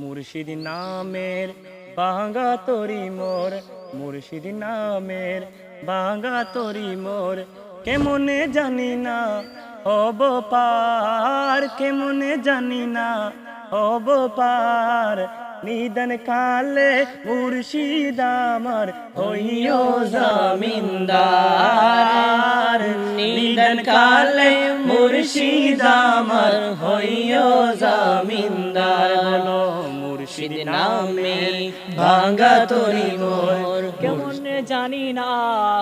মুর্শিদ নামের বাঙ্গা তরি মোর, মুর্শিদ নামের বাঙ্গা তরি মোর। কেমনে জানি না, হব পার, কেমনে জানি না, হব পার। নিদন কালে মুর্শিদ আমার, হইও জামিনদার। নিদন কালে মুর্শিদ আমার, হইও জামিনদার। মুর্শিদ নামে ভাঙ্গা তরি মোর। কেমনে জানি না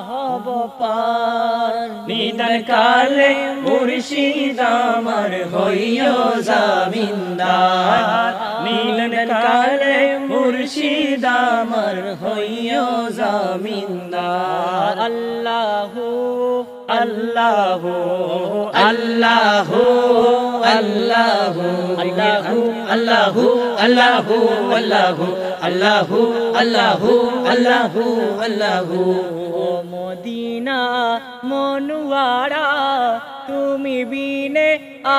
হব পার। নিদন কালে মুর্শিদ আমার হইও জামিনদার। নিদন কালে মুর্শিদ আমার হইও জামিনদার। আল্লাহু আল্লাহু আল্লাহু আল্লাহু আল্লাহু আল্লাহু আল্লাহু আল্লাহু আল্লাহু আল্লাহু আল্লাহু মদিনা মনুয়ারা তুমি বিনে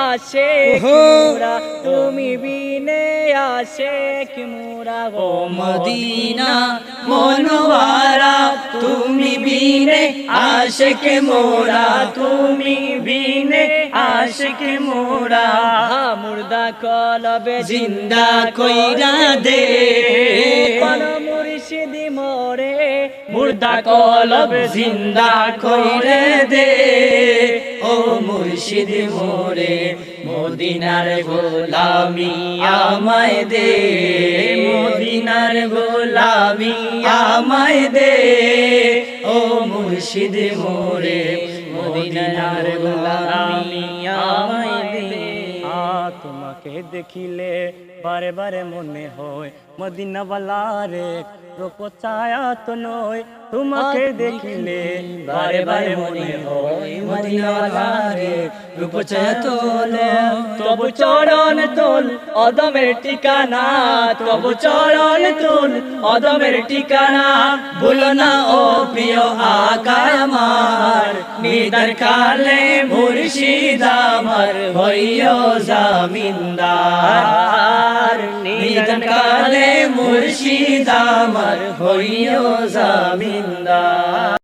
আসে মোরা তুমি বিনে আসে মোরা ও মদিনা মনোয়ারা তুমি আশকে মোরা তুমি বিনে আশকে মোরা। মুর্দা কলবে জিন্দা কইরা দে। মুর্শিদি মোরে। মুর্দা কলব জিন্দা কইরে দে। ও মুর্শিদ মোরে মদিনার গোলামি আমায় দে। মদিনার গোলামি আমায় দে। ও মুর্শিদ মোরে মদিনার গোলামি আমায় দে আ তোমাকে দেখিলে বারে বারে মনে হয় মদিনাওয়ালা রে রূপচায়া তো নয়। তোমাকে দেখিলে বারে বারে মনে হয় মদিনাওয়ালা রে রূপচায়া তো নয়। তবু চরণ তোল, অদমের ঠিকানা। তবু চরণ তোল, অদমের ঠিকানা। ভুলো না ও প্রিয় আকা আমার, নিদার কালে মুর্শিদ আমার হইও জামিনদার। নিদার কালে মুর্শিদ আমার হইও জামিনদার।